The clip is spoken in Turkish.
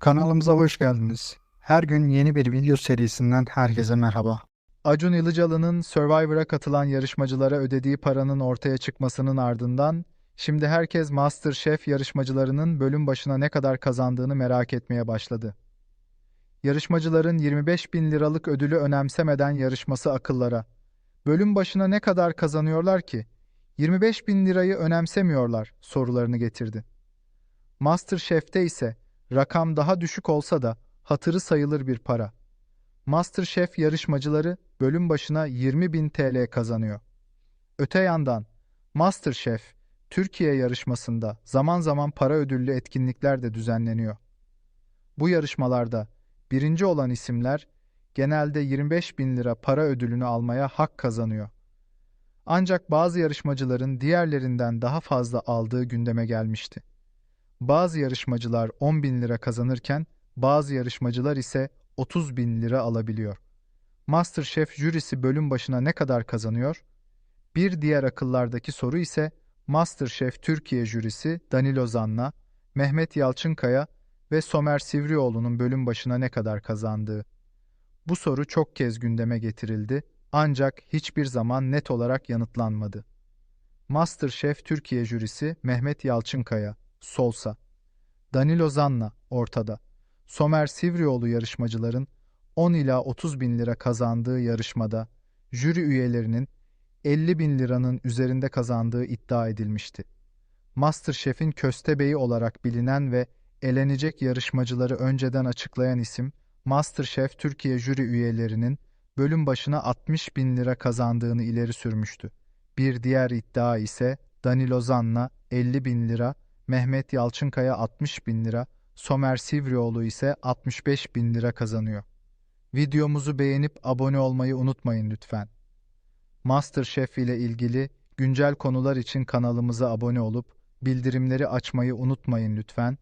Kanalımıza hoş geldiniz. Her gün yeni bir video serisinden herkese merhaba. Acun Ilıcalı'nın Survivor'a katılan yarışmacılara ödediği paranın ortaya çıkmasının ardından şimdi herkes MasterChef yarışmacılarının bölüm başına ne kadar kazandığını merak etmeye başladı. Yarışmacıların 25 bin liralık ödülü önemsemeden yarışması akıllara. Bölüm başına ne kadar kazanıyorlar ki? 25 bin lirayı önemsemiyorlar sorularını getirdi. MasterChef'te ise rakam daha düşük olsa da hatırı sayılır bir para. MasterChef yarışmacıları bölüm başına 20 bin TL kazanıyor. Öte yandan MasterChef Türkiye yarışmasında zaman zaman para ödüllü etkinlikler de düzenleniyor. Bu yarışmalarda birinci olan isimler genelde 25 bin lira para ödülünü almaya hak kazanıyor. Ancak bazı yarışmacıların diğerlerinden daha fazla aldığı gündeme gelmişti. Bazı yarışmacılar 10 bin lira kazanırken bazı yarışmacılar ise 30 bin lira alabiliyor. MasterChef jürisi bölüm başına ne kadar kazanıyor? Bir diğer akıllardaki soru ise MasterChef Türkiye jürisi Danilo Zanna, Mehmet Yalçınkaya ve Somer Sivrioğlu'nun bölüm başına ne kadar kazandığı. Bu soru çok kez gündeme getirildi ancak hiçbir zaman net olarak yanıtlanmadı. MasterChef Türkiye jürisi Mehmet Yalçınkaya, Solsa. Danilo Zanna, ortada. Somer Sivrioğlu yarışmacıların 10 ila 30 bin lira kazandığı yarışmada jüri üyelerinin 50 bin liranın üzerinde kazandığı iddia edilmişti. Masterchef'in köstebeği olarak bilinen ve elenecek yarışmacıları önceden açıklayan isim, Masterchef Türkiye jüri üyelerinin bölüm başına 60 bin lira kazandığını ileri sürmüştü. Bir diğer iddia ise Danilo Zanna 50 bin lira, Mehmet Yalçınkaya 60 bin lira, Somer Sivrioğlu ise 65 bin lira kazanıyor. Videomuzu beğenip abone olmayı unutmayın lütfen. Masterchef ile ilgili güncel konular için kanalımıza abone olup bildirimleri açmayı unutmayın lütfen.